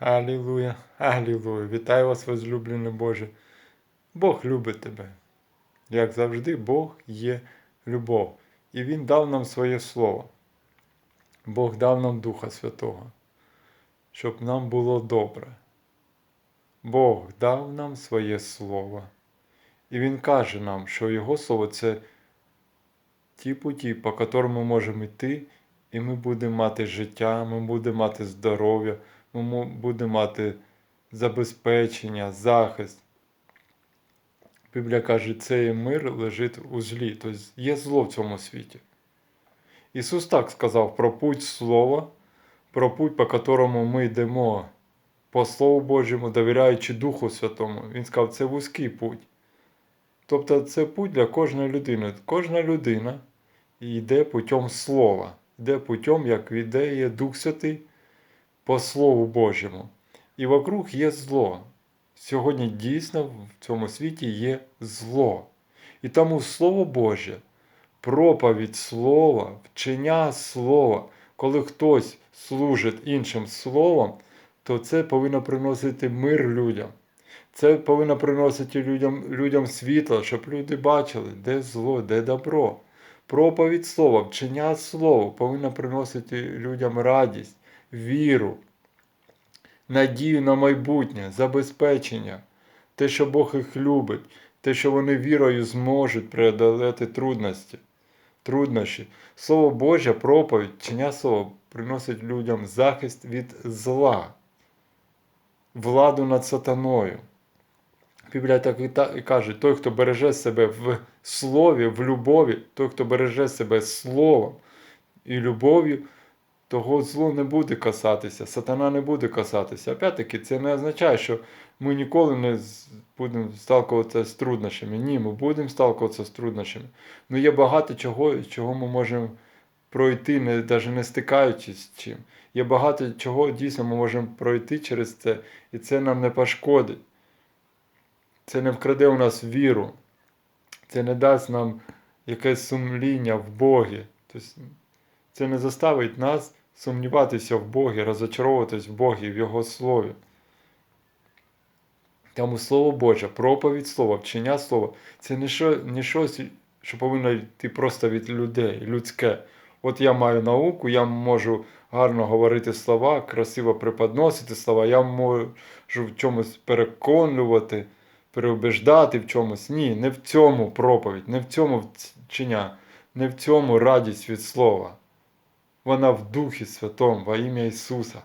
Алілуя, алілуя. Вітаю вас, возлюблений Боже. Бог любить тебе. Як завжди, Бог є любов. І Він дав нам своє слово. Бог дав нам Духа Святого, щоб нам було добре. Бог дав нам своє слово. І Він каже нам, що Його слово це ті путі, по яким ми можемо йти, і ми будемо мати життя, ми будемо мати здоров'я, ми мо- будемо мати забезпечення, захист. Біблія каже, цей мир лежить у злі, тобто є зло в цьому світі. Ісус так сказав про путь Слова, про путь, по якому ми йдемо по Слову Божому, довіряючи Духу Святому. Він сказав, це вузький путь. Тобто це путь для кожної людини. Кожна людина йде путем Слова, йде путем, як віддає Дух Святий по Слову Божому. І вокруг є зло. Сьогодні дійсно в цьому світі є зло. І тому Слово Боже, проповідь Слова, вчення Слова, коли хтось служить іншим словом, то це повинно приносити мир людям. Це повинно приносити людям, людям світло, щоб люди бачили, де зло, де добро. Проповідь слова, вчення слова повинно приносити людям радість, віру, надію на майбутнє, забезпечення, те, що Бог їх любить, те, що вони вірою зможуть преодолeti трудності, труднощі. Слово Боже, проповідь, вчення слова приносить людям захист від зла, владу над сатаною. Біблія так і, та, і каже: той, хто береже себе в слові, в любові, той, хто береже себе словом і любов'ю, того зло не буде касатися, сатана не буде касатися. Опять-таки, це не означає, що ми ніколи не будемо сталкуватися з труднощами. Ні, ми будемо сталкуватися з труднощами. Ну є багато чого, чого ми можемо пройти, не, навіть не стикаючись з чим. Є багато чого дійсно ми можемо пройти через це, і це нам не пошкодить. Це не вкраде у нас віру. Це не дасть нам якесь сумління в Богі. Тобто, це не заставить нас сумніватися в Богі, розочаровуватись в Богі, в Його Слові. Тому Слово Боже, проповідь Слова, вчення Слова це не, що, не щось, що повинно йти просто від людей, людське. От я маю науку, я можу гарно говорити слова, красиво преподносити слова, я можу в чомусь переконувати, переубеждати в чомусь. Ні, не в цьому проповідь, не в цьому вчення, не в цьому радість від слова. Вона в Духі Святому, во ім'я Ісуса.